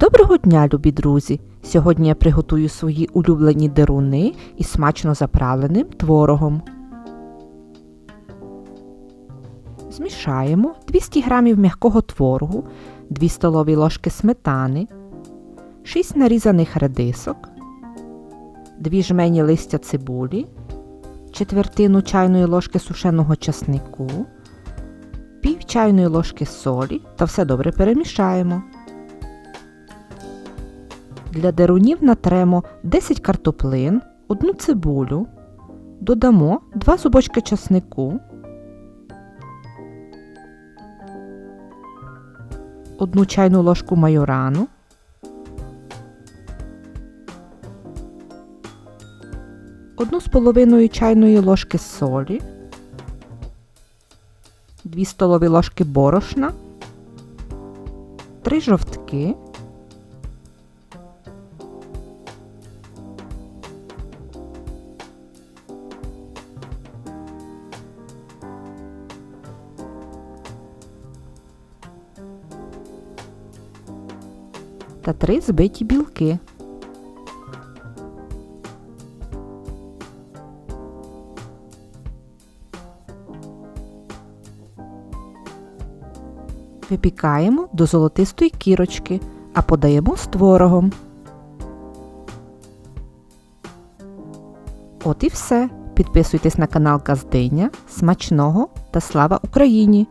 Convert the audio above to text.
Доброго дня, любі друзі! Сьогодні я приготую свої улюблені деруни із смачно заправленим творогом. Змішаємо 200 г м'якого творогу, 2 столові ложки сметани, 6 нарізаних редисок, 2 жмені листя цибулі, четвертину чайної ложки сушеного часнику, пів чайної ложки солі та все добре перемішаємо. Для дерунів натремо 10 картоплин, одну цибулю, додамо 2 зубочки часнику, одну чайну ложку майорану, одну з половиною чайної ложки солі, 2 столові ложки борошна, 3 жовтки, та 3 збиті білки. Випікаємо до золотистої кірочки, а подаємо з творогом. От і все. Підписуйтесь на канал Газдиня. Смачного та слава Україні!